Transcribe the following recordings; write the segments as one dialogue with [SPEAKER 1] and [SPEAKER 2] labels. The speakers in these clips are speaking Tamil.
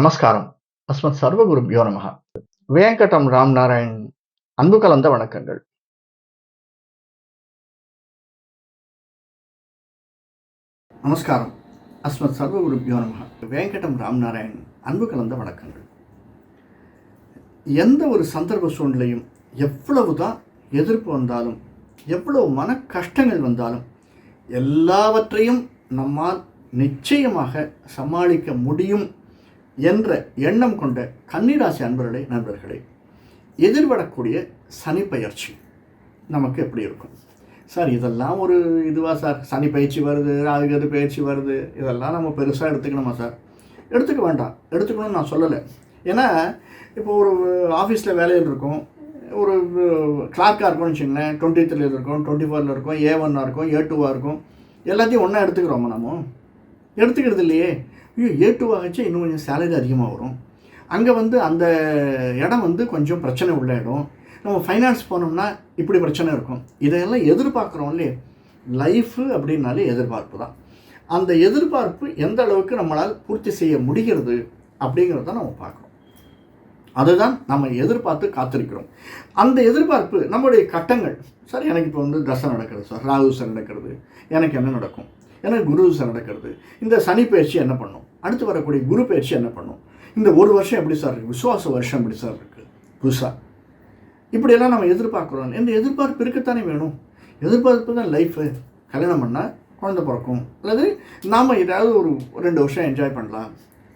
[SPEAKER 1] நமஸ்காரம். அஸ்மத் சர்வகுருபியோ நமக வேங்கடம் ராம் நாராயண் அன்பு கலந்த வணக்கங்கள். நமஸ்காரம். அஸ்மத் சர்வகுருபியோ நமக வேங்கடம் ராம் நாராயண் அன்பு கலந்த வணக்கங்கள். எந்த ஒரு சந்தர்ப்ப சூழ்நிலையும் எவ்வளவு தான் எதிர்ப்பு வந்தாலும் எவ்வளவு மன கஷ்டங்கள் வந்தாலும் எல்லாவற்றையும் நம்மால் நிச்சயமாக சமாளிக்க முடியும் என்ற எண்ணம் கொண்ட கன்னிராசி அன்பர்களே நண்பர்களே எதிர்வரக்கூடிய சனி பயிற்சி நமக்கு எப்படி இருக்கும்? சார் இதெல்லாம் ஒரு இதுவாக சார்? சனி பயிற்சி வருது ராகுகது பயிற்சி வருது. இதெல்லாம் நம்ம பெருசாக எடுத்துக்கணுமா சார்? எடுத்துக்க வேண்டாம். எடுத்துக்கணும்னு நான் சொல்லலை. ஏன்னா இப்போ ஒரு ஆஃபீஸில் வேலையில் இருக்கும். ஒரு கிளார்க்காக இருக்கும்னு வச்சுங்களேன் டுவெண்ட்டி த்ரீல இருக்கும் டுவெண்ட்டி ஃபோரில் இருக்கும் ஏ ஒன்னாக இருக்கும் ஏ டூவாக இருக்கும். எல்லாத்தையும் ஒன்றா எடுத்துக்கிறோமா நம்ம? எடுத்துக்கிறது இல்லையே. ஐயோ ஏ டூ ஆகிச்சு இன்னும் கொஞ்சம் சேலரி அதிகமாக வரும். அங்கே வந்து அந்த இடம் வந்து கொஞ்சம் பிரச்சனை உள்ள இடம் நம்ம ஃபைனான்ஸ் போனோம்னா இப்படி பிரச்சனை இருக்கும். இதையெல்லாம் எதிர்பார்க்குறோம் இல்லையே? லைஃபு அப்படின்னாலே எதிர்பார்ப்பு தான். அந்த எதிர்பார்ப்பு எந்த அளவுக்கு நம்மளால் பூர்த்தி செய்ய முடிகிறது அப்படிங்கிறத நம்ம பார்க்குறோம். அதுதான் நம்ம எதிர்பார்த்து காத்திருக்கிறோம். அந்த எதிர்பார்ப்பு நம்மளுடைய கட்டங்கள். சார் எனக்கு இப்போ வந்து தசை நடக்கிறது சார். ராகு சார் நடக்கிறது. எனக்கு என்ன நடக்கும்? எனக்கு குரு சார் நடக்கிறது. இந்த சனி பயிற்சி என்ன பண்ணும்? அடுத்து வரக்கூடிய குரு பயிற்சி என்ன பண்ணும்? இந்த ஒரு வருஷம் எப்படி சார் இருக்குது விசுவாச வருஷம் எப்படி சார் இருக்குது புதுசாக இப்படியெல்லாம் நம்ம எதிர்பார்க்குறோம். இந்த எதிர்பார்ப்பு இருக்கத்தானே வேணும்? எதிர்பார்ப்பு தான் லைஃபு கல்யாணம் பண்ணால் குழந்தை பிறக்கும். அல்லது நாம் ஏதாவது ஒரு ரெண்டு வருஷம் என்ஜாய் பண்ணலாம்.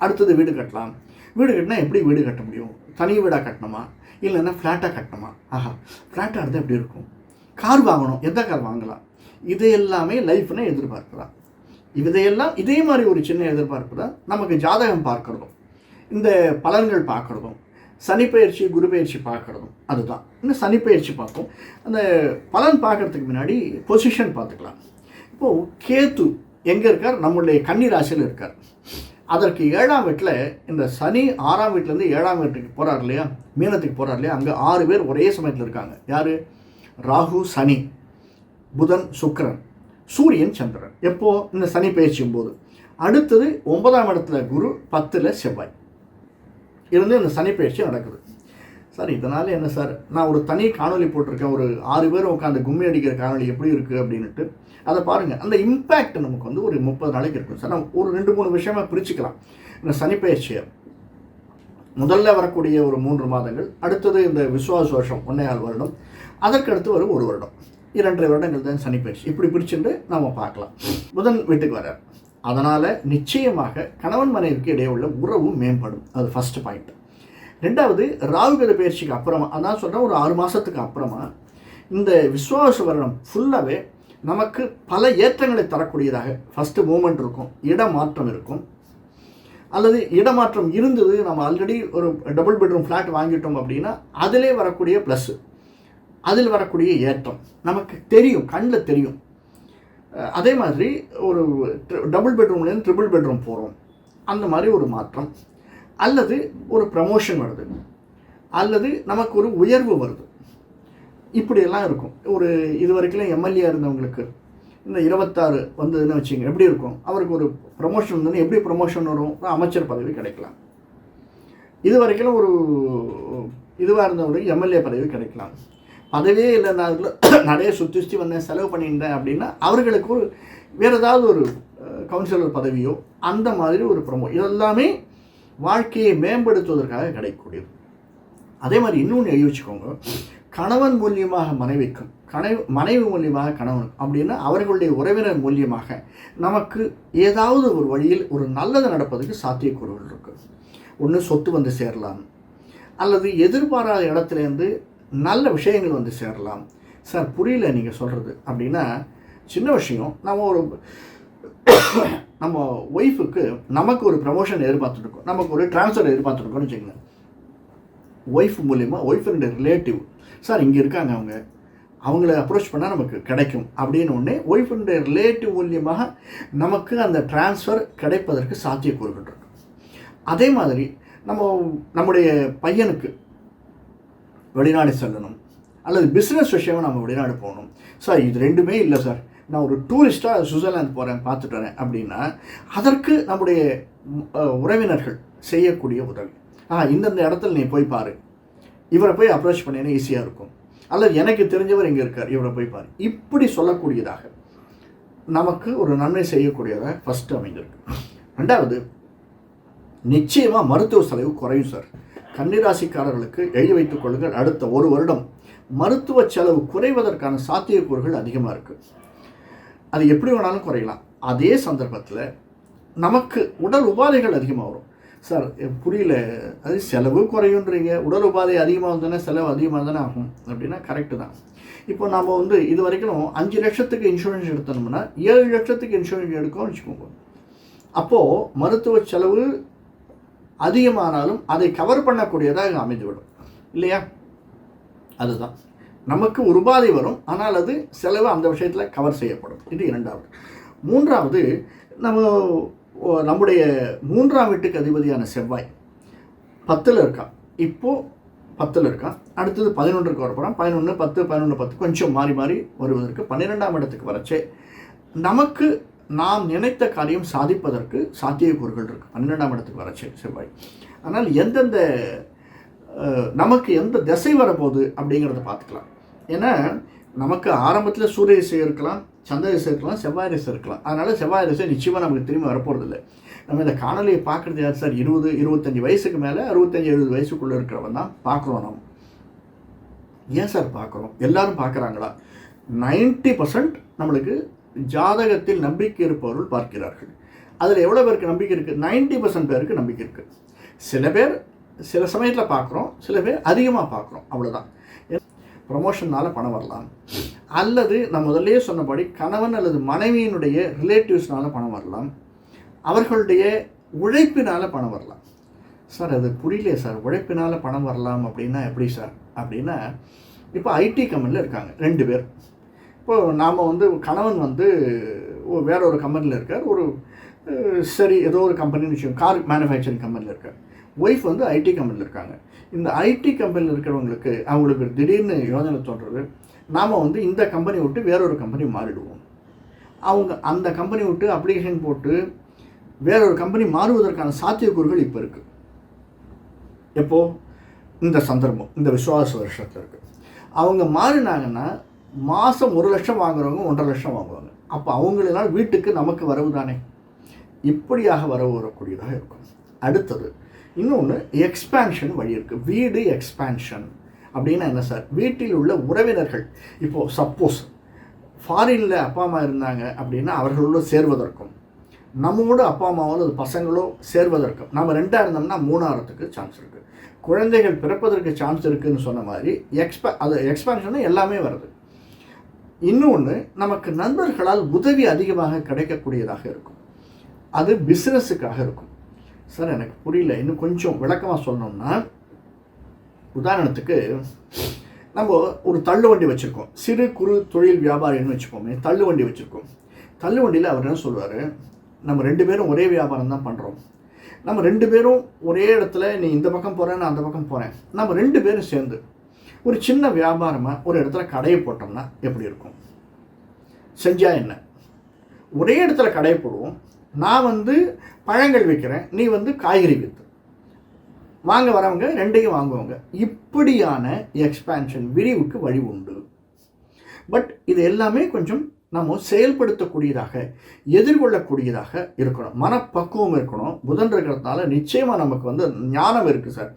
[SPEAKER 1] அடுத்தது வீடு கட்டலாம். வீடு கட்டினா எப்படி வீடு கட்ட முடியும்? தனி வீடாக கட்டணுமா? இல்லைன்னா ஃப்ளாட்டாக கட்டணுமா? ஆஹா ஃப்ளாட்டாக இருந்தால் எப்படி இருக்கும்? கார் வாங்கணும். எந்த கார் வாங்கலாம்? இது எல்லாமே லைஃப்னு எதிர்பார்க்கலாம். இதையெல்லாம் இதே மாதிரி ஒரு சின்ன எதிர்பார்ப்பு தான் நமக்கு ஜாதகம் பார்க்குறதும் இந்த பலன்கள் பார்க்குறதும் சனிப்பெயர்ச்சி குருபெயர்ச்சி குரு பயிற்சி பார்க்குறதும் அதுதான். இன்னும் சனிப்பெயர்ச்சி பார்ப்போம். அந்த பலன் பார்க்குறதுக்கு முன்னாடி பொசிஷன் பார்த்துக்கலாம். இப்போது கேத்து எங்கே இருக்கார்? நம்மளுடைய கன்னி ராசியில் இருக்கார். அதற்கு ஏழாம் வீட்டில் இந்த சனி ஆறாம் வீட்டிலேருந்து ஏழாம் வீட்டுக்கு போகிறார் இல்லையா? மீனத்துக்கு போகிறார் இல்லையா? அங்கே ஆறு பேர் ஒரே சமயத்தில் இருக்காங்க. யார்? ராகு சனி புதன் சுக்கரன். சூரியன் சந்திரன். எப்போ? இந்த சனி பயிற்சியும் போது அடுத்தது ஒன்பதாம் இடத்துல குரு பத்தில் செவ்வாய். இருந்து இந்த சனி பயிற்சி நடக்குது. சார் இதனால் என்ன சார்? நான் ஒரு தனி காணொலி போட்டிருக்கேன். ஒரு ஆறு பேர் உட்காந்து கும்மி அடிக்கிற காணொலி எப்படி இருக்குது அப்படின்ட்டு அதை பாருங்கள் அந்த இம்பேக்ட் நமக்கு வந்து ஒரு முப்பது நாளைக்கு இருக்கும். சார் நம்ம ஒரு ரெண்டு மூணு விஷயமா பிரிச்சுக்கலாம். இந்த சனிப்பயிற்சியை முதல்ல வரக்கூடிய ஒரு மூன்று மாதங்கள் அடுத்தது இந்த விஸ்வாச வருஷம் ஒன்றையால் வருடம். அதற்கடுத்து வரும் ஒரு வருடம். இரண்டரை வருடங்கள் தான் சனி பயிற்சி. இப்படி பிடிச்சிருந்து நம்ம பார்க்கலாம். புதன் வீட்டுக்கு வரார் அதனால் நிச்சயமாக கணவன் மனைவிக்கு இடையே உள்ள உறவும் மேம்படும். அது ஃபஸ்ட் பாயிண்ட் ரெண்டாவது ராகுகத பயிற்சிக்கு அப்புறமா அதான் சொல்கிறேன் ஒரு ஆறு மாதத்துக்கு அப்புறமா இந்த விஸ்வாச வருடம் ஃபுல்லாகவே நமக்கு பல ஏற்றங்களை தரக்கூடியதாக ஃபஸ்ட்டு மூமெண்ட் இருக்கும். இடமாற்றம் இருக்கும். அல்லது இடமாற்றம் இருந்தது நம்ம ஆல்ரெடி ஒரு டபுள் பெட்ரூம் ஃப்ளாட் வாங்கிட்டோம் அப்படின்னா அதிலே வரக்கூடிய ப்ளஸ்ஸு அதில் வரக்கூடிய ஏற்றம். நமக்கு தெரியும் கண்ணில் தெரியும். அதே மாதிரி ஒரு டபுள் பெட்ரூம்லேருந்து ட்ரிபிள் பெட்ரூம் போகிறோம் அந்த மாதிரி ஒரு மாற்றம். அல்லது ஒரு ப்ரமோஷன் வருது. அல்லது நமக்கு ஒரு உயர்வு வருது. இப்படியெல்லாம் இருக்கும். ஒரு இது வரைக்கும் எம்எல்ஏ இருந்தவங்களுக்கு இந்த இருபத்தாறு வந்ததுன்னு வச்சுங்க எப்படி இருக்கும்? அவருக்கு ஒரு ப்ரமோஷன் வந்ததுன்னு எப்படி ப்ரமோஷன் வரும்? அமைச்சர் பதவி கிடைக்கலாம். இது வரைக்கும் ஒரு இதுவாக இருந்தவங்களுக்கு எம்எல்ஏ பதவி கிடைக்கலாம். அதுவே இல்லை நான் நிறைய சுற்றி சுற்றி வந்தேன் செலவு பண்ணியிருந்தேன் அப்படின்னா அவர்களுக்கு ஒரு வேறு ஏதாவது ஒரு கவுன்சிலர் பதவியோ அந்த மாதிரி ஒரு ப்ரமோ இதெல்லாமே வாழ்க்கையை மேம்படுத்துவதற்காக கிடைக்கக்கூடியது. அதே மாதிரி இன்னொன்று எழுதி வச்சுக்கோங்க. கணவன் மூலியமாக மனைவிக்கும் கனவு மனைவி மூலியமாக கணவன் அப்படின்னா அவர்களுடைய உறவினர் மூலியமாக நமக்கு ஏதாவது ஒரு வழியில் ஒரு நல்லது நடப்பதற்கு சாத்தியக்கூறுகள் இருக்குது ஒன்று சொத்து வந்து சேரலாம். அல்லது எதிர்பாராத இடத்துலேருந்து நல்ல விஷயங்கள் வந்து சேரலாம். சார் புரியல நீங்கள் சொல்கிறது அப்படின்னா சின்ன விஷயம். நம்ம ஒரு நம்ம ஒய்ஃபுக்கு நமக்கு ஒரு ப்ரமோஷன் எதிர்பார்த்துருக்கோம் நமக்கு ஒரு ட்ரான்ஸ்ஃபர் எதிர்பார்த்துருக்கோம்னு வச்சுக்கோங்க ஒய்ஃப் மூலிமா ஒய்ஃபுடைய ரிலேட்டிவ் சார் இங்கே இருக்காங்க அவங்க. அவங்கள அப்ரோச் பண்ணால் நமக்கு கிடைக்கும். அப்படின்னு ஒன்று ஒய்ஃபுடைய ரிலேட்டிவ் மூலியமாக நமக்கு அந்த டிரான்ஸ்ஃபர் கிடைப்பதற்கு சாத்தியக்கூறுகள் இருக்கு. அதே மாதிரி நம்ம நம்முடைய பையனுக்கு வெளிநாடு செல்லணும். அல்லது பிஸ்னஸ் விஷயமாக நம்ம வெளிநாடு போகணும். சார் இது ரெண்டுமே இல்லை சார் நான் ஒரு டூரிஸ்ட்டாக சுவிட்சர்லாந்து போகிறேன் பார்த்துட்டு வரேன் அப்படின்னா அதற்கு நம்முடைய உறவினர்கள் செய்யக்கூடிய உதவி. ஆ இந்தந்த இடத்துல நீ போய் பாரு. இவரை போய் அப்ரோச் பண்ணினா ஈஸியாக இருக்கும். அல்லது எனக்கு தெரிஞ்சவர் இங்கே இருக்கார் இவரை போய் பாரு. இப்படி சொல்லக்கூடியதாக நமக்கு ஒரு நன்மை செய்யக்கூடியதாக ஃபஸ்ட்டு அமைந்திருக்கு. ரெண்டாவது நிச்சயமாக மருத்துவ செலவு குறையும் சார் கன்னிராசிக்காரர்களுக்கு எழுதி வைத்துக் கொள்ளுங்கள். அடுத்த ஒரு வருடம் மருத்துவ செலவு குறைவதற்கான சாத்தியக்கூறுகள் அதிகமாக இருக்குது அது எப்படி வேணாலும் குறையலாம். அதே சந்தர்ப்பத்தில் நமக்கு உடல் உபாதைகள் அதிகமாக வரும். சார் எ- புரியல. அது செலவு குறையுன்றீங்க. உடல் உபாதை அதிகமாக வந்தோன்னா செலவு அதிகமாக தானே ஆகும் அப்படின்னா கரெக்டு தான். இப்போ நம்ம வந்து இது வரைக்கும் அஞ்சு லட்சத்துக்கு இன்சூரன்ஸ் எடுத்தோம்னா ஏழு லட்சத்துக்கு இன்சூரன்ஸ் எடுக்கோம்னு வச்சுக்கோங்க. அப்போது மருத்துவ செலவு அதிகமானாலும் அதை கவர் பண்ணக்கூடியதாக அமைந்துவிடும். இல்லையா? அதுதான். நமக்கு உருபாதை உபாதை வரும் ஆனால் அது செலவு அந்த விஷயத்தில் கவர் செய்யப்படும். இது இரண்டாவது. மூன்றாவது நம்ம ஓ, நம்முடைய மூன்றாம் வீட்டுக்கு அதிபதியான செவ்வாய் பத்தில் இருக்கான். இப்போது பத்தில் இருக்கான். அடுத்தது பதினொன்றுக்கு வரப்போகிறான் பதினொன்று பத்து பதினொன்று பத்து கொஞ்சம் மாறி மாறி வருவதற்கு பன்னிரெண்டாம் இடத்துக்கு வரச்சே. நமக்கு நாம் நினைத்த காரியம் சாதிப்பதற்கு சாத்தியக்கூறுகள் இருக்குது பன்னெண்டாம் இடத்துக்கு வரச்சே செவ்வாய். ஆனால் எந்தெந்த நமக்கு எந்த திசை வரப்போகுது அப்படிங்கிறத பார்த்துக்கலாம். ஏன்னா நமக்கு ஆரம்பத்தில் சூரிய திசை இருக்கலாம் சந்திர திசை இருக்கலாம் செவ்வாய் திசை இருக்கலாம். அதனால் செவ்வாய் திசை நிச்சயமாக நமக்கு திரும்பி வரப்போகிறது இல்லை நம்ம இந்த காணொலியை பார்க்குறது யார் சார்? இருபது இருபத்தஞ்சி வயசுக்கு மேலே அறுபத்தஞ்சி எழுபது வயசுக்குள்ளே இருக்கிறவன் தான் பார்க்குறோம் நம்ம ஏன் சார் பார்க்குறோம்? எல்லோரும் பார்க்குறாங்களா? 90% பர்சன்ட் நம்மளுக்கு ஜாதகத்தில் நம்பிக்கை இருப்பவர்கள் பார்க்கிறார்கள். அதில் எவ்வளோ பேருக்கு நம்பிக்கை இருக்குது? 90% பர்சன்ட் பேருக்கு நம்பிக்கை இருக்குது. சில பேர் சில சமயத்தில் பார்க்குறோம் சில பேர் அதிகமாக பார்க்குறோம். அவ்வளோதான். ப்ரொமோஷனால் பணம் வரலாம். அல்லது நான் முதல்லயே சொன்னபடி கணவன் அல்லது மனைவியினுடைய ரிலேட்டிவ்ஸ்னால பணம் வரலாம். அவர்களுடைய உழைப்பினால் பணம் வரலாம். சார் அது புரியலையே சார். உழைப்பினால் பணம் வரலாம் அப்படின்னா எப்படி சார்? அப்படின்னா இப்போ ஐடி கம்பெனியில் இருக்காங்க. ரெண்டு பேர். இப்போ நாம் வந்து கணவன் வந்து வேற ஒரு கம்பெனியில் இருக்கார். ஒரு சரி ஏதோ ஒரு கம்பெனின்னு விஷயம் கார் மேனுஃபேக்சரிங் கம்பெனியில் இருக்கார். ஒய்ஃப் வந்து ஐடி கம்பெனியில் இருக்காங்க. இந்த ஐடி கம்பெனியில் இருக்கிறவங்களுக்கு அவங்களுக்கு திடீர்னு யோசனை தோன்றது நாம் வந்து இந்த கம்பெனி விட்டு வேறொரு கம்பெனி மாறிடுவோம். அவங்க அந்த கம்பெனி விட்டு அப்ளிகேஷன் போட்டு வேறொரு கம்பெனி மாறுவதற்கான சாத்தியக்கூறுகள் இப்போ இருக்குது எப்போது இந்த சந்தர்ப்பம் இந்த விசுவாச வருஷத்தில் இருக்குது அவங்க மாறினாங்கன்னா மாதம் ஒரு லட்சம் வாங்குறவங்க ஒன்றரை லட்சம் வாங்குவாங்க. அப்போ அவங்களெல்லாம் வீட்டுக்கு நமக்கு வரவு தானே? இப்படியாக வரவு வரக்கூடியதாக இருக்கும்? அடுத்தது இன்னொன்று எக்ஸ்பேன்ஷன் வழி இருக்குது வீடு எக்ஸ்பேன்ஷன் அப்படின்னா என்ன சார்? வீட்டில் உள்ள உறவினர்கள். இப்போது சப்போஸ் ஃபாரினில் அப்பா அம்மா இருந்தாங்க அப்படின்னா அவர்களோடு சேர்வதற்கும் நம்மோட அப்பா அம்மாவோட அது பசங்களோ சேர்வதற்கும் நம்ம ரெண்டாக இருந்தோம்னா மூணாயிரத்துக்கு சான்ஸ் இருக்குது குழந்தைகள் பிறப்பதற்கு சான்ஸ் இருக்குதுன்னு சொன்ன மாதிரி எக்ஸ்ப அது எக்ஸ்பேன்ஷன் எல்லாமே வருது. இன்னொன்று நமக்கு நண்பர்களால் உதவி அதிகமாக கிடைக்கக்கூடியதாக இருக்கும். அது பிஸ்னஸுக்காக இருக்கும். சார் எனக்கு புரியல. இன்னும் கொஞ்சம் விளக்கமாக சொல்லணும்னா உதாரணத்துக்கு நம்ம ஒரு தள்ளுவண்டி வச்சுருக்கோம். சிறு குறு தொழில் வியாபாரின்னு வச்சுப்போமே தள்ளுவண்டி வச்சுருக்கோம். தள்ளுவண்டியில் அவர் என்ன சொல்லுவார் நம்ம ரெண்டு பேரும் ஒரே வியாபாரம் தான் பண்ணுறோம் நம்ம ரெண்டு பேரும் ஒரே இடத்துல நீ இந்த பக்கம் போகிறேன் நான் அந்த பக்கம் போகிறேன் நம்ம ரெண்டு பேரும் சேர்ந்து ஒரு சின்ன வியாபாரமாக ஒரு இடத்துல கடையை போட்டோம்னா எப்படி இருக்கும்? செஞ்சால் என்ன? ஒரே இடத்துல கடையை போடுவோம். நான் வந்து பழங்கள் விற்கிறேன் நீ வந்து காய்கறி விற்று வாங்க வரவங்க ரெண்டையும் வாங்குவாங்க. இப்படியான எக்ஸ்பேன்ஷன் விரிவுக்கு வழி உண்டு. பட் இது எல்லாமே கொஞ்சம் நம்ம செயல்படுத்தக்கூடியதாக எதிர்கொள்ளக்கூடியதாக இருக்கணும். மனப்பக்குவம் இருக்கணும். புதன் இருக்கிறதுனால நிச்சயமாக நமக்கு வந்து ஞானம் இருக்குது சார்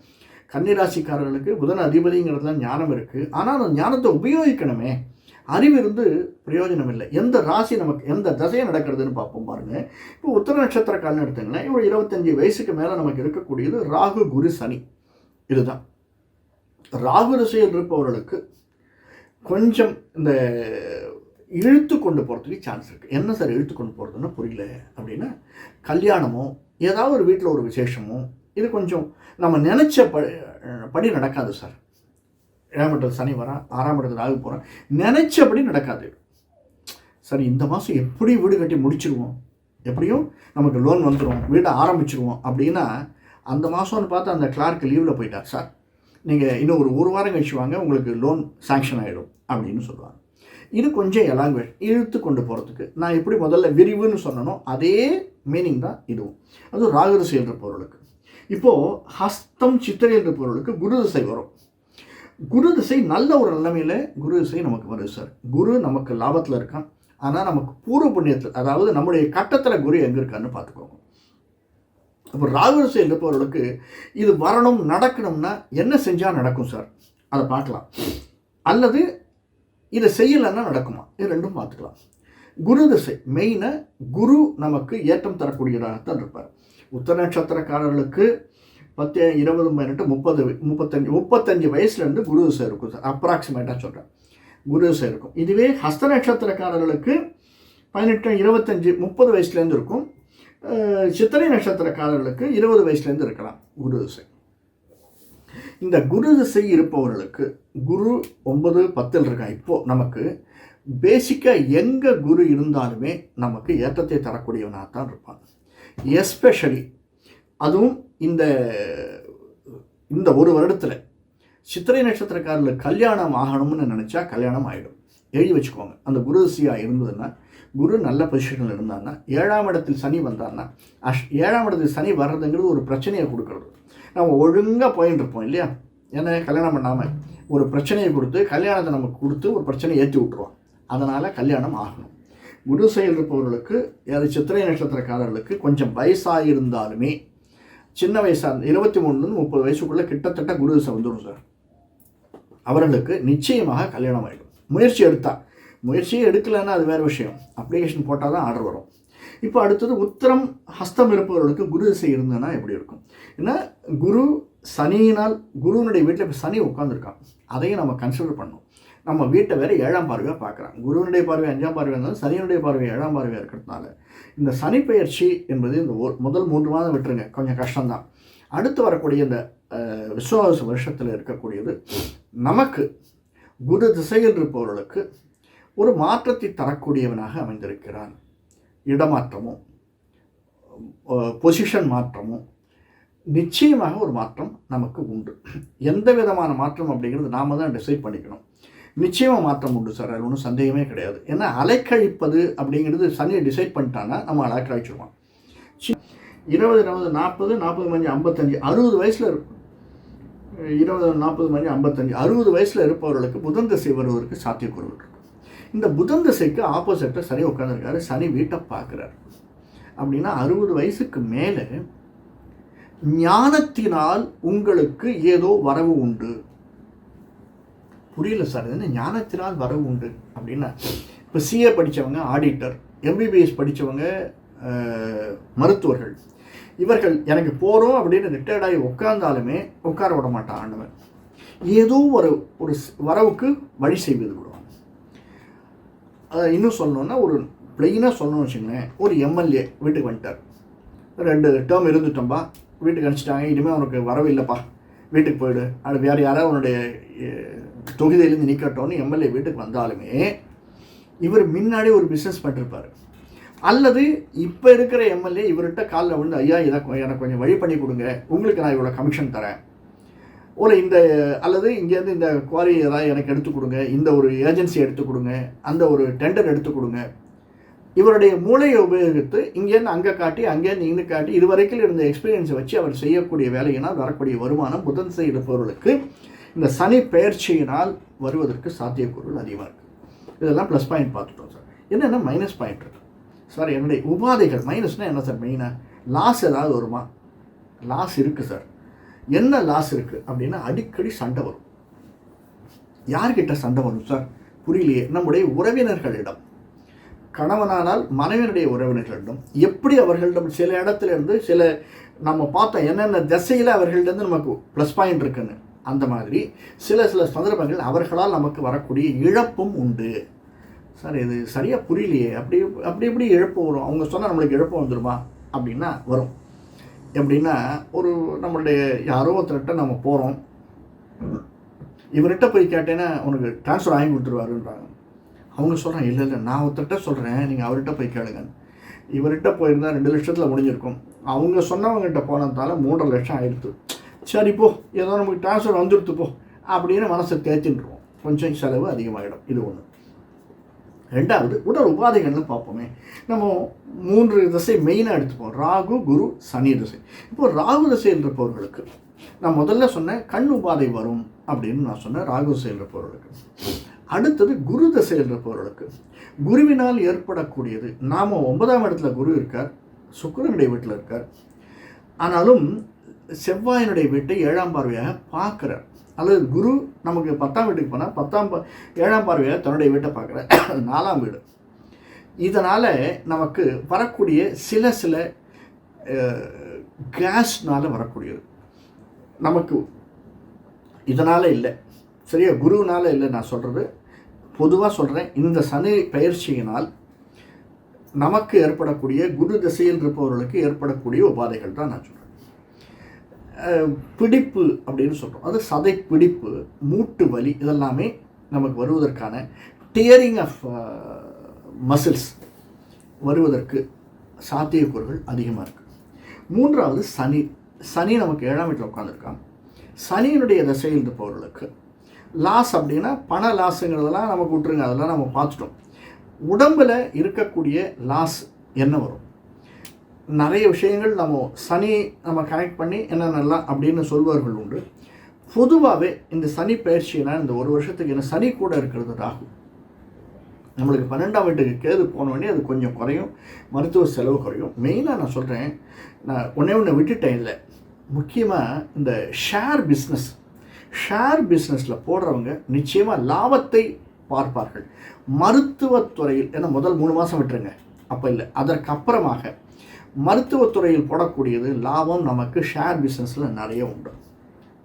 [SPEAKER 1] கன்னிராசிக்காரர்களுக்கு புதன் அதிபதிங்கிறதுல ஞானம் இருக்குது ஆனால் அந்த ஞானத்தை உபயோகிக்கணுமே. அறிவு இருந்து பிரயோஜனம் இல்லை எந்த ராசி நமக்கு எந்த தசையை நடக்கிறதுன்னு பார்ப்போம் பாருங்கள் இப்போ உத்தர நட்சத்திரக்காரன் எடுத்துங்களேன் ஒரு இருபத்தஞ்சி வயசுக்கு மேலே நமக்கு இருக்கக்கூடியது ராகு குரு சனி. இதுதான். ராகு திசையில் இருப்பவர்களுக்கு கொஞ்சம் இந்த இழுத்து கொண்டு போகிறதுக்கு சான்ஸ் இருக்குது என்ன சார் இழுத்து கொண்டு போகிறதுன்னு புரியல அப்படின்னா கல்யாணமோ ஏதாவது ஒரு வீட்டில் ஒரு விசேஷமோ இது கொஞ்சம் நம்ம நினச்ச ப படி நடக்காது சார். ஏழாம் இடத்துல சனி வரான் ஆறாம் இடத்துல ராகு போகிறான் நினச்சபடி நடக்காது. சார் இந்த மாதம் எப்படி வீடு கட்டி முடிச்சிருவோம்? எப்படியும் நமக்கு லோன் வந்துடும் வீடை ஆரம்பிச்சிருவோம் அப்படின்னா அந்த மாதம்னு பார்த்து அந்த கிளார்க் லீவில் போயிட்டார் சார். நீங்கள் இன்னும் ஒரு ஒரு வாரம் கழிச்சு வாங்க உங்களுக்கு லோன் சாங்ஷன் ஆகிடும் அப்படின்னு சொல்லுவாங்க. இது கொஞ்சம் எலாங்குவேட் இழுத்து கொண்டு போகிறதுக்கு நான் எப்படி முதல்ல விரிவுன்னு சொன்னனோ அதே மீனிங் தான் இதுவும். அதுவும் ராகுரசியல் பொருளுக்கு இப்போது ஹஸ்தம் சித்திரை என்ற பொருளுக்கு குரு திசை வரும். குரு திசை நல்ல ஒரு நிலைமையில் குரு திசை நமக்கு வருது சார். குரு நமக்கு லாபத்தில் இருக்கான். ஆனால் நமக்கு பூர்வ புண்ணியத்தில் அதாவது நம்முடைய கட்டத்தில் குரு எங்கே இருக்கான்னு பார்த்துக்கோங்க. அப்போ ராகு திசை இருப்பவர்களுக்கு இது வரணும் நடக்கணும்னா என்ன செஞ்சால் நடக்கும் சார்? அதை பார்க்கலாம். அல்லது இதை செய்யலைன்னா நடக்குமா? இது ரெண்டும் பார்த்துக்கலாம். குரு திசை மெயினாக குரு நமக்கு ஏற்றம் தரக்கூடியதாகத்தான் இருப்பார். உத்தர நட்சத்திரக்காரர்களுக்கு பத்து இருபது பதினெட்டு முப்பது முப்பத்தஞ்சு முப்பத்தஞ்சு வயசுலேருந்து குரு தசை இருக்கும் சார். அப்ராக்சிமேட்டாக சொல்கிறேன் குரு தசை இருக்கும். இதுவே ஹஸ்த நட்சத்திரக்காரர்களுக்கு பதினெட்டு இருபத்தஞ்சு முப்பது வயசுலேருந்து இருக்கும். சித்திரை நட்சத்திரக்காரர்களுக்கு இருபது வயசுலேருந்து இருக்கலாம் குரு திசை. இந்த குரு திசை இருப்பவர்களுக்கு குரு ஒன்பது பத்தில் இருக்கான் இப்போது நமக்கு பேசிக்காக எங்கே குரு இருந்தாலுமே நமக்கு ஏற்றத்தை தரக்கூடியவனாக தான் இருப்பான். எஸ்பெஷலி அதுவும் இந்த இந்த ஒரு வருடத்தில் சித்திரை நட்சத்திரக்காரில் கல்யாணம் ஆகணும்னு நினச்சா கல்யாணம் ஆகிடும் எழுதி வச்சுக்கோங்க. அந்த குரு திசையாக இருந்ததுன்னா குரு நல்ல பொசிஷனில் இருந்தான்னா ஏழாம் இடத்தில் சனி வந்தான்னா அஷ் ஏழாம் இடத்தில் சனி வர்றதுங்கிறது ஒரு பிரச்சனையை கொடுக்கறது. நம்ம ஒழுங்காக போயின்னு இருப்போம் இல்லையா? ஏன்னா கல்யாணம் பண்ணாமல் ஒரு பிரச்சனையை கொடுத்து கல்யாணத்தை நமக்கு கொடுத்து ஒரு பிரச்சனையை ஏற்றி விட்ருவோம் அதனால் கல்யாணம் ஆகணும். குரு இருப்பவர்களுக்கு அது சித்திரை நட்சத்திரக்காரர்களுக்கு கொஞ்சம் வயசாக இருந்தாலுமே சின்ன வயசாக இருபத்தி மூணுலேருந்து முப்பது வயசுக்குள்ளே கிட்டத்தட்ட குரு திசை வந்துடும் சார். அவர்களுக்கு நிச்சயமாக கல்யாணம் ஆகிடும் முயற்சி எடுத்தால் முயற்சியே எடுக்கலைன்னா அது வேறு விஷயம். அப்ளிகேஷன் போட்டால் தான் ஆர்டர் வரும். இப்போ அடுத்தது உத்தரம் ஹஸ்தம் இருப்பவர்களுக்கு குரு திசை இருந்ததுன்னா எப்படி இருக்கும்? ஏன்னா குரு சனியினால் குருவினுடைய வீட்டில் இப்போ சனி உட்காந்துருக்கான் அதையும் நம்ம கன்சிடர் பண்ணணும். நம்ம வீட்டை வேறு ஏழாம் பார்வையாக பார்க்குறான். குருவினுடைய பார்வை அஞ்சாம் பார்வை இருந்தாலும் சனியனுடைய பார்வை ஏழாம் பார்வையாக இருக்கிறதுனால. இந்த சனிப்பெயர்ச்சி என்பது இந்த ஒரு முதல் மூன்று மாதம் விட்டுருங்க. கொஞ்சம் கஷ்டம்தான். அடுத்து வரக்கூடிய இந்த விஸ்வாச வருஷத்தில் இருக்கக்கூடியது நமக்கு குரு திசையில் இருப்பவர்களுக்கு ஒரு மாற்றத்தை தரக்கூடியவனாக அமைந்திருக்கிறான். இடமாற்றமும் பொசிஷன் மாற்றமும் நிச்சயமாக ஒரு மாற்றம் நமக்கு உண்டு. எந்த விதமான மாற்றம் அப்படிங்கிறது நாம் தான் டிசைட் பண்ணிக்கணும். நிச்சயமாக மாற்றம் உண்டு சார். அது ஒன்றும் சந்தேகமே கிடையாது. ஏன்னா அலைக்கழிப்பது அப்படிங்கிறது சனியை டிசைட் பண்ணிட்டான்னா நம்ம அலைக்கழிச்சிருவோம் இருபது இருபது நாற்பது நாற்பது மணி ஐம்பத்தஞ்சு அறுபது வயசில் இருக்கும் இருபது நாற்பது மணி ஐம்பத்தஞ்சு அறுபது வயசில் இருப்பவர்களுக்கு புதன் திசை வருவதற்கு சாத்தியக்கூறுகள் இந்த புதன் திசைக்கு ஆப்போசிட்டில் சனி உட்காந்துருக்காரு சனி வீட்டை பார்க்குறாரு. அப்படின்னா அறுபது வயசுக்கு மேலே ஞானத்தினால் உங்களுக்கு ஏதோ வரவு உண்டு. புரியல சார் இது என்ன ஞானத்தினால் வரவு உண்டு அப்படின்னா. இப்போ சிஏ படித்தவங்க ஆடிட்டர் எம்பிபிஎஸ் படித்தவங்க மருத்துவர்கள் இவர்கள் எனக்கு போகிறோம் அப்படின்னு ரிட்டையர்ட் ஆகி உட்கார்ந்தாலுமே உட்கார விட மாட்டான் ஆண்டவன். ஏதோ ஒரு ஒரு வரவுக்கு வழி செய்வது விடுவான். அஹ் இன்னும் சொல்லணும்னா ஒரு பிளெயினாக சொல்லணும்னு வச்சுங்களேன் ஒரு எம்எல்ஏ வீட்டுக்கு வந்துட்டார். ரெண்டு டேர்ம் இருந்துட்டோம்பா வீட்டுக்கு அனுப்பிச்சிட்டாங்க இனிமேல் அவனுக்கு வரவு இல்லைப்பா வீட்டுக்கு போயிடு. அது வேறு யாராவது அவனுடைய தொகுதியிலேருந்து நீக்கட்டோன்னு எம்எல்ஏ வீட்டுக்கு வந்தாலுமே இவர் முன்னாடி ஒரு பிஸ்னஸ் பண்ணிருப்பார். அல்லது இப்போ இருக்கிற எம்எல்ஏ இவர்கிட்ட காலில் விழுந்து ஐயா இதை எனக்கு கொஞ்சம் வழி பண்ணி கொடுங்க. உங்களுக்கு நான் இவ்வளோ கமிஷன் தரேன். ஒரு இந்த அல்லது இங்கேருந்து இந்த குவாரி ஏதாவது எனக்கு எடுத்து கொடுங்க. இந்த ஒரு ஏஜென்சி எடுத்து கொடுங்க. அந்த ஒரு டெண்டர் எடுத்து கொடுங்க. இவருடைய மூளையை உபயோகித்து இங்கேருந்து அங்கே காட்டி அங்கேருந்து இங்கே காட்டி இதுவரைக்கும் இருந்த எக்ஸ்பீரியன்ஸை வச்சு அவர் செய்யக்கூடிய வேலையினால் வரக்கூடிய வருமானம் புதன் திசை பொருளுக்கு இந்த சனி பெயர்ச்சியினால் வருவதற்கு சாத்தியக்கூறுகள் அதிகமாக இருக்குது இதெல்லாம் ப்ளஸ் பாயிண்ட் பார்த்துட்டோம் சார் என்னென்ன மைனஸ் பாயிண்ட் இருக்கு. சார் என்னுடைய உபாதைகள் மைனஸ்னால் என்ன சார் மெயினாக லாஸ் ஏதாவது வருமா? லாஸ் இருக்குது சார் என்ன லாஸ் இருக்குது அப்படின்னா அடிக்கடி சண்டை வரும். யார்கிட்ட சண்டை வரும் சார் புரியலையே. நம்முடைய உறவினர்களிடம். கணவனானால் மனைவியனுடைய உறவினர்களிடம். எப்படி அவர்களிடம் சில இடத்துல இருந்து சில நம்ம பார்த்தோம் என்னென்ன திசையில் அவர்களிடம் நமக்கு ப்ளஸ் பாயிண்ட் இருக்குன்னு. அந்த மாதிரி சில சில சந்தர்ப்பங்கள் அவர்களால் நமக்கு வரக்கூடிய இழப்பும் உண்டு. சார் இது சரியாக புரியலையே. அப்படி அப்படி எப்படி இழப்பு வரும்? அவங்க சொன்னால் நம்மளுக்கு இழப்பு வந்துடுமா அப்படின்னா வரும். எப்படின்னா ஒரு நம்மளுடைய யாரோ ஒருத்தர்கிட்ட நம்ம போகிறோம் இவர்கிட்ட போய் கேட்டேன்னா உனக்கு ட்ரான்ஸ்ஃபர் வாங்கி கொடுத்துருவாருன்றாங்க. அவங்க சொல்கிறாங்க இல்லை இல்லை நான் ஒருத்தர்கிட்ட சொல்கிறேன் நீங்கள் அவர்கிட்ட போய் கேளுங்க இவர்கிட்ட போயிருந்தால் ரெண்டு லட்சத்தில் முடிஞ்சிருக்கும். அவங்க சொன்னவங்ககிட்ட போனதால மூன்றரை லட்சம் ஆயிடுத்து சரி போ ஏதோ நமக்கு ட்ரான்ஸ்ஃபர் வந்துடுத்து போ அப்படின்னு மனசை தேய்ச்சிட்டுருவோம் கொஞ்சம் செலவு அதிகமாகிடும் இது ஒன்று ரெண்டாவது உடல் உபாதைகள்னு பார்ப்போமே. நம்ம மூன்று திசை மெயினாக எடுத்துப்போம். ராகு குரு சனி திசை. இப்போ ராகு திசை என்றப்பவர்களுக்கு நான் முதல்ல சொன்னேன் கண் உபாதை வரும் அப்படின்னு நான் சொன்னேன் ராகு திசை என்றப்பவர்களுக்கு அடுத்தது குரு திசை என்றப்பவர்களுக்கு குருவினால் ஏற்படக்கூடியது நாம் ஒன்பதாம் இடத்துல குரு இருக்கார் சுக்கரனுடைய வீட்டில் இருக்கார். ஆனாலும் செவ்வாயினுடைய வீட்டை ஏழாம் பார்வையாக பார்க்குறார். அல்லது குரு நமக்கு பத்தாம் வீட்டுக்கு போனால் பத்தாம் ஏழாம் பார்வையாக தன்னுடைய வீட்டை பார்க்குறார். அது நாலாம் வீடு. இதனால் நமக்கு வரக்கூடிய சில சில கேஸ்னால் வரக்கூடியது. நமக்கு இதனால் இல்லை. சரியா? குருவினால் இல்லை நான் சொல்கிறது பொதுவாக சொல்கிறேன் இந்த சனி பயிற்சியினால் நமக்கு ஏற்படக்கூடிய குரு திசையில் இருப்பவர்களுக்கு ஏற்படக்கூடிய உபாதைகள் தான் நான் சொல்கிறேன் பிடிப்பு அப்படின்னு சொல்கிறோம் அது சதை பிடிப்பு மூட்டு வலி இதெல்லாமே நமக்கு வருவதற்கான டியரிங் ஆஃப் மசில்ஸ் வருவதற்கு சாத்தியக்கூறுகள் அதிகமாக இருக்குது மூன்றாவது சனி. சனி நமக்கு ஏழாம் வீட்டில் உட்காந்துருக்கான் சனியினுடைய திசையில் இருப்பவர்களுக்கு லாஸ் அப்படின்னா பண லாஸுங்கிறதெல்லாம் நமக்கு விட்டுருங்க. அதெல்லாம் நம்ம பார்த்துட்டோம். உடம்பில் இருக்கக்கூடிய லாஸ் என்ன வரும்? நிறைய விஷயங்கள் நம்ம சனி நம்ம கனெக்ட் பண்ணி என்னென்னலாம் அப்படின்னு சொல்வார்கள் உண்டு. பொதுவாகவே இந்த சனி பயிற்சினா இந்த ஒரு வருஷத்துக்கு என்ன சனி கூட இருக்கிறது ராகு. நம்மளுக்கு பன்னெண்டாம் வீட்டுக்கு கேது போனவொடனே அது கொஞ்சம் குறையும் மருத்துவ செலவு குறையும். மெயினாக நான் சொல்கிறேன் நான் ஒன்றே ஒன்று விட்டுட்டேன் இல்லை. முக்கியமாக இந்த ஷேர் பிஸ்னஸ் ஷேர் பிஸ்னஸில் போடுறவங்க நிச்சயமாக லாபத்தை பார்ப்பார்கள். மருத்துவத்துறையில் ஏன்னா முதல் மூணு மாதம் விட்டுருங்க. அப்போ இல்லை அதற்கு அப்புறமாக மருத்துவத்துறையில் போடக்கூடியது லாபம் நமக்கு ஷேர் பிஸ்னஸில் நிறைய உண்டு.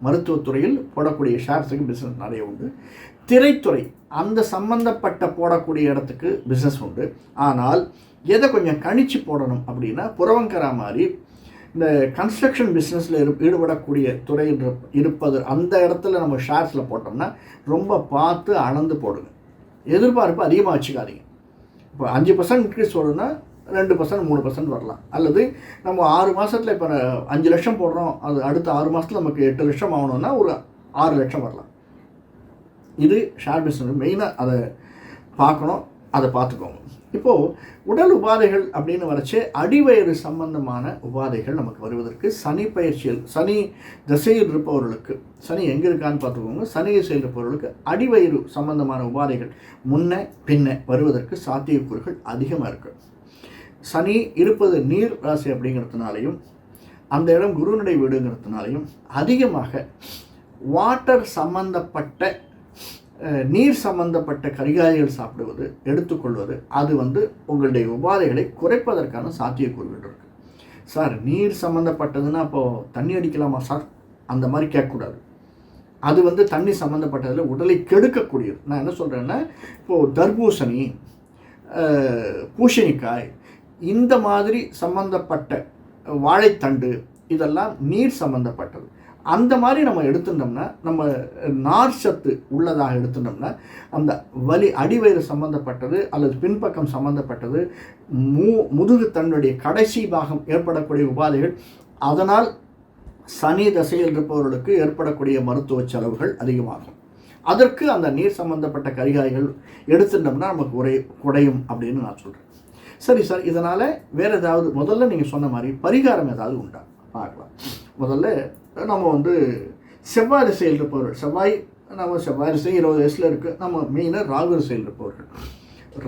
[SPEAKER 1] மருத்துவத்துறையில் போடக்கூடிய ஷேர்ஸுக்கு பிஸ்னஸ் நிறைய உண்டு. திரைத்துறை அந்த சம்பந்தப்பட்ட போடக்கூடிய இடத்துக்கு பிஸ்னஸ் உண்டு. ஆனால் எதை கொஞ்சம் கணிச்சு போடணும் அப்படின்னா புறவங்கரா மாதிரி இந்த கன்ஸ்ட்ரக்ஷன் பிஸ்னஸில் இரு ஈடுபடக்கூடிய துறையில் இருப்- இருப்பது அந்த இடத்துல நம்ம ஷேர்ஸில் போட்டோம்னா ரொம்ப பார்த்து அளந்து போடுங்க. எதிர்பார்ப்பு அதிகமாக வச்சுக்காதீங்க. இப்போ அஞ்சு பர்சன்ட் இன்க்ரீஸ் வரும்னா ரெண்டு பர்சன்ட் மூணு பர்சன்ட் வரலாம். அல்லது நம்ம ஆறு மாதத்தில் இப்போ அஞ்சு லட்சம் போடுறோம் அது அடுத்த ஆறு மாதத்தில் நமக்கு எட்டு லட்சம் ஆகணும்னா ஒரு ஆறு லட்சம் வரலாம். இது ஷேர் பிஸ்னஸ் மெயினாக அதை பார்க்கணும் அதை பார்த்துக்கோங்க. இப்போது உடல் உபாதைகள் அப்படின்னு வரச்சே அடிவயிறு சம்பந்தமான உபாதைகள் நமக்கு வருவதற்கு சனி பயிற்சியில் சனி திசையில் இருப்பவர்களுக்கு சனி எங்கே இருக்கான்னு பார்த்துக்கோங்க சனி திசையில் இருப்பவர்களுக்கு அடிவயிறு சம்பந்தமான உபாதைகள் முன்ன பின்ன வருவதற்கு சாத்தியக்கூறுகள் அதிகமாக இருக்குது சனி இருப்பது நீர் ராசி அப்படிங்கிறதுனாலையும் அந்த இடம் குருநடை வீடுங்கிறதுனாலையும் அதிகமாக வாட்டர் சம்பந்தப்பட்ட நீர் சம்பந்தப்பட்ட கரிகாய்கள் சாப்பிடுவது எடுத்துக்கொள்வது அது வந்து உங்களுடைய உபாதைகளை குறைப்பதற்கான சாத்தியக்கூறுகள் இருக்கு. சார் நீர் சம்மந்தப்பட்டதுன்னா அப்போது தண்ணி அடிக்கலாமா சார்? அந்த மாதிரி கேட்கக்கூடாது. அது வந்து தண்ணி சம்மந்தப்பட்டதில் உடலை கெடுக்கக்கூடியது. நான் என்ன சொல்கிறேன்னா இப்போது தர்பூசணி பூசணிக்காய் இந்த மாதிரி சம்பந்தப்பட்ட வாழைத்தண்டு இதெல்லாம் நீர் சம்பந்தப்பட்டது. அந்த மாதிரி நம்ம எடுத்துட்டோம்னா நம்ம நார் சத்து உள்ளதாக எடுத்துட்டோம்னா அந்த வலி அடிவயிறு சம்பந்தப்பட்டது அல்லது பின்பக்கம் சம்பந்தப்பட்டது மு முதுகு தன்னுடைய கடைசி பாகம் ஏற்படக்கூடிய உபாதைகள் அதனால் சனி தசையில் இருப்பவர்களுக்கு ஏற்படக்கூடிய மருத்துவ செலவுகள் அதிகமாகும். அதற்கு அந்த நீர் சம்பந்தப்பட்ட கரிகாய்கள் எடுத்துட்டோம்னா நமக்கு உரை குறையும் அப்படின்னு நான் சொல்கிறேன் சரி சார் இதனால் வேறு ஏதாவது முதல்ல நீங்கள் சொன்ன மாதிரி பரிகாரம் ஏதாவது உண்டா? பார்க்கலாம். முதல்ல நம்ம வந்து செவ்வாய் திசையில் இருப்பவர்கள் செவ்வாய் நம்ம செவ்வாய் திசை இருபது வயசில் இருக்குது நம்ம மெயினாக ராகு திசையில் இருப்பவர்கள்.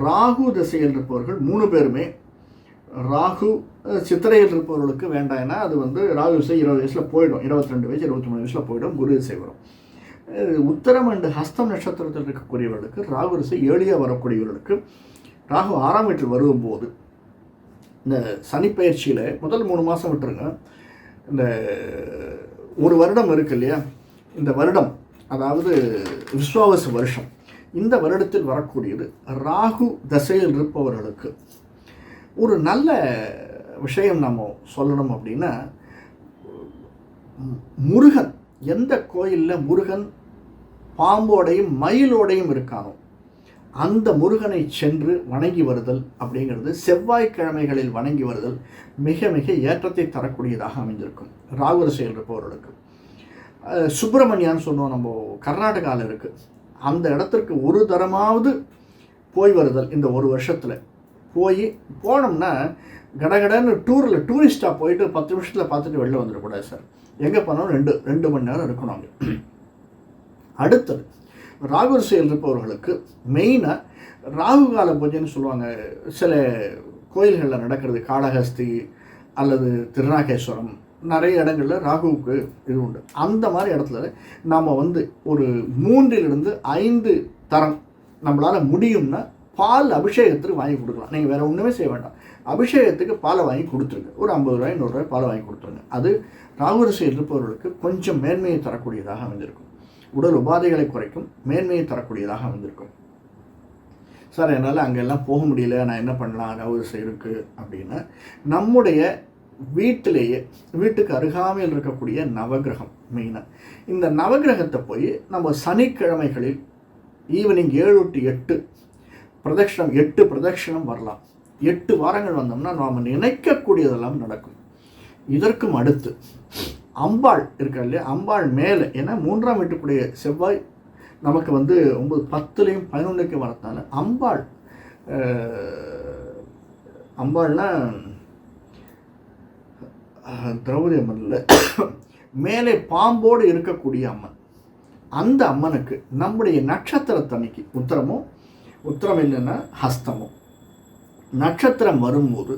[SPEAKER 1] ராகு திசையில் இருப்பவர்கள் மூணு பேருமே ராகு சித்திரையில் இருப்பவர்களுக்கு வேண்டாம் அது வந்து ராகு திசை இருபது வயசில் போயிடும். இருபத்தி ரெண்டு வயசு இருபத்தி மூணு வயசில் போயிடும் குரு திசை வரும். உத்தரம் அண்டு ஹஸ்தம் நட்சத்திரத்தில் இருக்கக்கூடியவர்களுக்கு ராகு திசை ஏழியாக வரக்கூடியவர்களுக்கு ராகு ஆறாம் வீட்டில் வரும்போது இந்த சனிப்பயிற்சியில் முதல் மூணு மாதம் விட்டுருங்க. இந்த ஒரு வருடம் இருக்கு இல்லையா? இந்த வருடம் அதாவது விஸ்வாவச வருஷம் இந்த வருடத்தில் வரக்கூடியது ராகு தசையில் இருப்பவர்களுக்கு. ஒரு நல்ல விஷயம் நம்ம சொல்லணும் அப்படின்னா முருகன் எந்த கோயிலில் முருகன் பாம்போடையும் மயிலோடையும் இருக்கானோ அந்த முருகனை சென்று வணங்கி வருதல் அப்படிங்கிறது செவ்வாய்க்கிழமைகளில் வணங்கி வருதல் மிக மிக ஏற்றத்தை தரக்கூடியதாக அமைந்திருக்கும். ராகுரசையில் இருப்பவர்களுக்கு சுப்பிரமணியான்னு சொன்னோம் நம்ம கர்நாடகாவில் இருக்குது அந்த இடத்திற்கு ஒரு தரமாவது போய் வருதல் இந்த ஒரு வருஷத்தில். போய் போனோம்னா கடகடன்னு டூரில் டூரிஸ்ட்டாக போயிட்டு பத்து நிமிஷத்தில் பார்த்துட்டு வெளில வந்துடக்கூடாது சார். எங்கே போனாலும் ரெண்டு ரெண்டு மணி நேரம் இருக்கணும் அங்கே. அடுத்தது ராகு செயல் இருப்பவர்களுக்கு மெயினாக ராகு கால பூஜைன்னு சொல்லுவாங்க. சில கோயில்களில் நடக்கிறது காளஹஸ்தி அல்லது திருநாகேஸ்வரம். நிறைய இடங்களில் ராகுவுக்கு இது உண்டு. அந்த மாதிரி இடத்துல நாம் வந்து ஒரு மூன்றிலிருந்து ஐந்து தரம் நம்மளால் முடியும்னா பால் அபிஷேகத்துக்கு வாங்கி கொடுக்கலாம். நீங்கள் வேறு ஒன்றுமே செய்ய வேண்டாம். அபிஷேகத்துக்கு பாலை வாங்கி கொடுத்துருங்க. ஒரு ஐம்பது ரூபாய் நூறுரூவாய் பாலை வாங்கி கொடுத்துருங்க. அது ராகுரிசை இருப்பவர்களுக்கு கொஞ்சம் மேன்மையை தரக்கூடியதாக அமைஞ்சிருக்கும். உடல் உபாதைகளை குறைக்கும் மேன்மையை தரக்கூடியதாக வந்திருக்கும் சார் என்னால் அங்கெல்லாம் போக முடியல நான் என்ன பண்ணலாம் அதாவது இருக்குது அப்படின்னு. நம்முடைய வீட்டிலேயே வீட்டுக்கு அருகாமையில் இருக்கக்கூடிய நவகிரகம் மெயினாக இந்த நவகிரகத்தை போய் நம்ம சனிக்கிழமைகளில் ஈவினிங் ஏழு டு எட்டு பிரதட்சணம் எட்டு பிரதட்சணம் வரலாம். எட்டு வாரங்கள் வந்தோம்னா நாம் நினைக்கக்கூடியதெல்லாம் நடக்கும். இதற்கும் அடுத்து அம்பாள் இருக்கா இல்லையா? அம்பாள் மேலே. ஏன்னா மூன்றாம் வீட்டுக்குடைய செவ்வாய் நமக்கு வந்து ஒம்பது பத்துலேயும் பதினொன்றுக்கு வரத்தால அம்பாள் அம்பாள்னா திரௌபதி அம்மன் இல்லை. மேலே பாம்போடு இருக்கக்கூடிய அம்மன். அந்த அம்மனுக்கு நம்முடைய நட்சத்திரத்தன்னைக்கு உத்தரமோ உத்தரம் இல்லைன்னா ஹஸ்தமோ. நட்சத்திரம் வரும்போது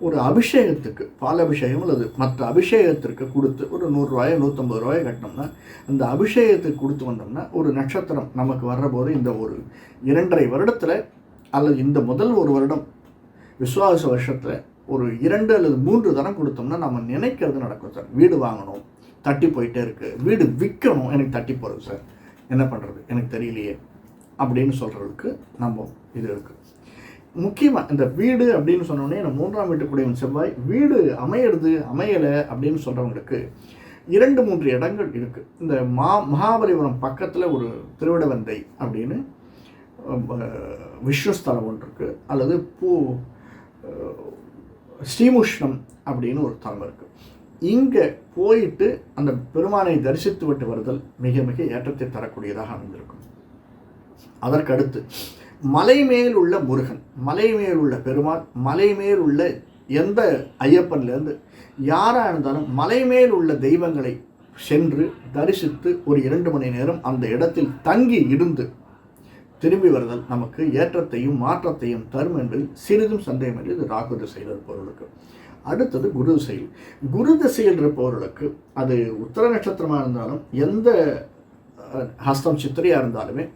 [SPEAKER 1] ஒரு அபிஷேகத்துக்கு பால் அபிஷேகம் அல்லது மற்ற அபிஷேகத்திற்கு கொடுத்து ஒரு நூறுரூவாயோ நூற்றம்பது ரூபாயோ கட்டினோம்னா அந்த அபிஷேகத்துக்கு கொடுத்து வந்தோம்னா ஒரு நட்சத்திரம் நமக்கு வர்றபோது இந்த ஒரு இரண்டரை வருடத்தில் அல்லது இந்த முதல் ஒரு வருடம் விசுவாச வருஷத்தில் ஒரு இரண்டு அல்லது மூன்று தரம் கொடுத்தோம்னா நம்ம நினைக்கிறது நடக்கும் சார். வீடு வாங்கணும் தட்டி போயிட்டே இருக்குது வீடு விற்கணும் எனக்கு தட்டி போகிறது சார். என்ன பண்ணுறது எனக்கு தெரியலையே. அப்படின்னு சொல்கிறதுக்கு நம்ம இது இருக்குது முக்கியமாக இந்த வீடு அப்படின்னு சொன்னோடனே இந்த மூன்றாம் வீட்டுக்குடையவன் செவ்வாய் வீடு அமையிறது அமையலை அப்படின்னு சொல்கிறவங்களுக்கு இரண்டு மூன்று இடங்கள் இருக்குது இந்த மா மகாபலிபுரம் பக்கத்தில் ஒரு திருவிடவந்தை அப்படின்னு விஸ்வஸ்தலம் ஒன்று இருக்குது அல்லது பூ ஸ்ரீமுஷ்ணம் அப்படின்னு ஒரு தலம் இருக்குது இங்கே போயிட்டு அந்த பெருமானை தரிசித்து விட்டு வருதல் மிக மிக ஏற்றத்தை தரக்கூடியதாக அமைந்திருக்கும். அதற்கடுத்து மலை மேல் உள்ள முருகன் மலை மேல் உள்ள பெருமாள் மலை மேல் உள்ள எந்த ஐயப்பன்லேருந்து யாராக இருந்தாலும் மலை மேல் உள்ள தெய்வங்களை சென்று தரிசித்து ஒரு இரண்டு மணி நேரம் அந்த இடத்தில் தங்கி இருந்து திரும்பி வருதல் நமக்கு ஏற்றத்தையும் மாற்றத்தையும் தரும் என்பதில் சிறிதும் சந்தேகமில்லை. இது ராகு திசையில் இருப்பவர்களுக்கு. அடுத்தது குரு திசையில். குரு திசையில் இருப்பவர்களுக்கு அது உத்தர நட்சத்திரமாக இருந்தாலும் எந்த ஹஸ்தம் சித்திரையாக இருந்தாலுமே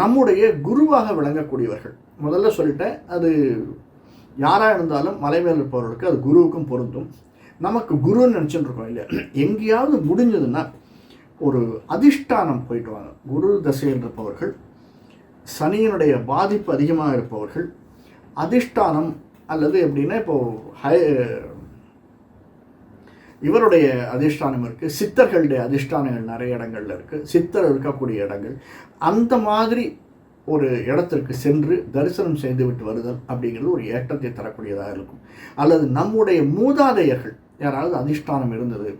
[SPEAKER 1] நம்முடைய குருவாக விளங்கக்கூடியவர்கள். முதல்ல சொல்லிட்டேன் அது யாராக இருந்தாலும் மலை மேல் இருப்பவர்களுக்கு அது குருவுக்கும் பொருந்தும். நமக்கு குருன்னு நினச்சிட்டு இருக்கோம் இல்லையா? எங்கேயாவது முடிஞ்சதுன்னா ஒரு அதிஷ்டானம் போயிட்டு வாங்க. குரு தசையில் இருப்பவர்கள் சனியினுடைய பாதிப்பு அதிகமாக இருப்பவர்கள் அதிஷ்டானம் அல்லது எப்படின்னா இப்போது ஹை இவருடைய அதிஷ்டானம் இருக்குது சித்தர்களுடைய அதிஷ்டானங்கள் நிறைய இடங்கள்ல இருக்குது சித்தர் இருக்கக்கூடிய இடங்கள். அந்த மாதிரி ஒரு இடத்திற்கு சென்று தரிசனம் செய்துவிட்டு வருதல் அப்படிங்கிறது ஒரு ஏற்றத்தை தரக்கூடியதாக இருக்கும். அல்லது நம்முடைய மூதாதையர்கள் யாராவது அதிஷ்டானம் இருந்தது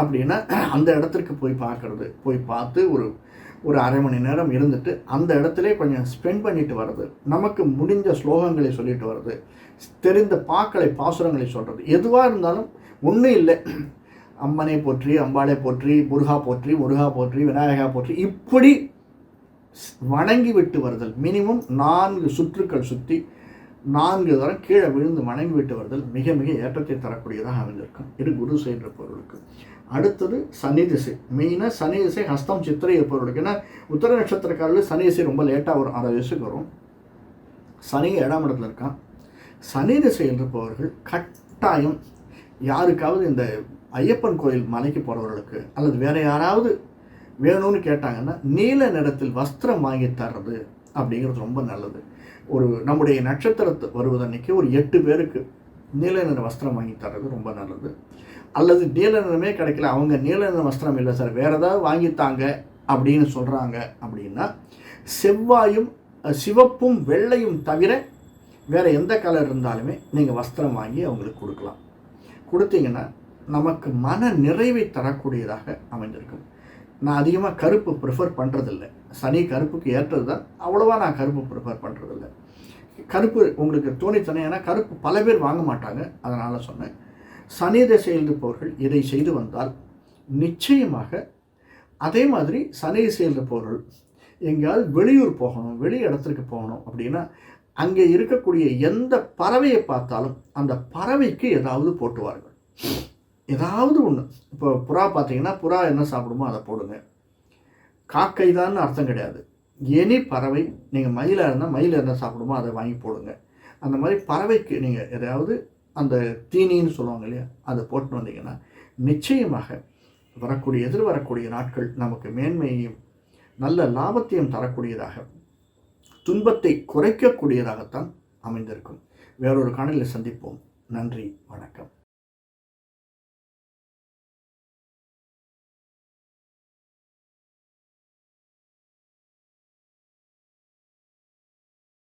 [SPEAKER 1] அப்படின்னா அந்த இடத்திற்கு போய் பார்க்குறது. போய் பார்த்து ஒரு ஒரு அரை மணி நேரம் இருந்துட்டு அந்த இடத்துல கொஞ்சம் ஸ்பெண்ட் பண்ணிட்டு வர்றது. நமக்கு முடிஞ்ச ஸ்லோகங்களை சொல்லிட்டு வர்றது. தெரிந்த பாக்களை பாசுரங்களை சொல்கிறது எதுவாக இருந்தாலும் ஒன்றும் இல்லை. அம்மனை போற்றி அம்பாளை போற்றி முருகா போற்றி முருகா போற்றி விநாயகா போற்றி இப்படி வணங்கி விட்டு வருதல். மினிமம் நான்கு சுற்றுக்கள் சுற்றி நான்கு தரம் கீழே விழுந்து வணங்கி விட்டு வருதல் மிக மிக ஏற்றத்தை தரக்கூடியதாக அமைந்திருக்கும். இது குரு என்ற பொருளுக்கு. அடுத்தது சனி திசை. மெயினாக சனி திசை ஹஸ்தம் சித்திரை இருப்பவர்களுக்கு. ஏன்னா உத்தர நட்சத்திரக்காரர்கள் சனி திசை ரொம்ப லேட்டாக வரும். அரை வயசுக்கு வரும். சனி ஏழாம் இடத்துல இருக்கான். சனி திசை இருப்பவர்கள் கட்டாயம் யாருக்காவது இந்த ஐயப்பன் கோயில் மலைக்கு போகிறவர்களுக்கு அல்லது வேறு யாராவது வேணும்னு கேட்டாங்கன்னா நீல நிறத்தில் வஸ்திரம் வாங்கி தர்றது அப்படிங்கிறது ரொம்ப நல்லது. ஒரு நம்முடைய நட்சத்திரத்தை வருவதன்னைக்கு ஒரு எட்டு பேருக்கு நீல நிற வஸ்திரம் வாங்கி தர்றது ரொம்ப நல்லது. அல்லது நீல நிறமே கிடைக்கல அவங்க நீல நிற வஸ்திரம் இல்லை சார் வேறு ஏதாவது வாங்கித்தாங்க அப்படின்னு சொல்கிறாங்க அப்படின்னா செவ்வாயும் சிவப்பும் வெள்ளையும் தவிர வேறு எந்த கலர் இருந்தாலுமே நீங்கள் வஸ்திரம் வாங்கி அவங்களுக்கு கொடுக்கலாம். கொடுத்தீங்கன்னா நமக்கு மன நிறைவை தரக்கூடியதாக அமைந்திருக்கும். நான் அதிகமாக கருப்பு ப்ரிஃபர் பண்ணுறதில்ல சனி கருப்புக்கு ஏற்றது தான் அவ்வளோவா நான் கருப்பு ப்ரிஃபர் பண்ணுறதில்ல கருப்பு உங்களுக்கு தோணித்தனே கருப்பு பல பேர் வாங்க மாட்டாங்க. அதனால் சொன்னேன். சனி திசை இருப்பவர்கள் இதை செய்து வந்தால் நிச்சயமாக அதே மாதிரி சனி திசை இருப்பவர்கள் எங்கேயாவது வெளியூர் போகணும் வெளி இடத்துக்கு போகணும் அப்படின்னா அங்கே இருக்கக்கூடிய எந்த பறவையை பார்த்தாலும் அந்த பறவைக்கு ஏதாவது போட்டுவார்கள். ஏதாவது ஒன்று இப்போ புறா பார்த்தீங்கன்னா புறா என்ன சாப்பிடுமோ அதை போடுங்க. காக்கை தான் அர்த்தம் கிடையாது. எனி பறவை நீங்கள் மயிலாக இருந்தால் மயில் என்ன சாப்பிடுமோ அதை வாங்கி போடுங்க. அந்த மாதிரி பறவைக்கு நீங்கள் எதாவது அந்த தீனின்னு சொல்லுவாங்க இல்லையா அதை போட்டு வந்தீங்கன்னா நிச்சயமாக வரக்கூடிய எதிர் வரக்கூடிய நாட்கள் நமக்கு மேன்மையையும் நல்ல லாபத்தையும் தரக்கூடியதாக துன்பத்தை குறைக்கக்கூடியதாகத்தான் அமைந்திருக்கும். வேறொரு காணலில் சந்திப்போம். நன்றி வணக்கம்.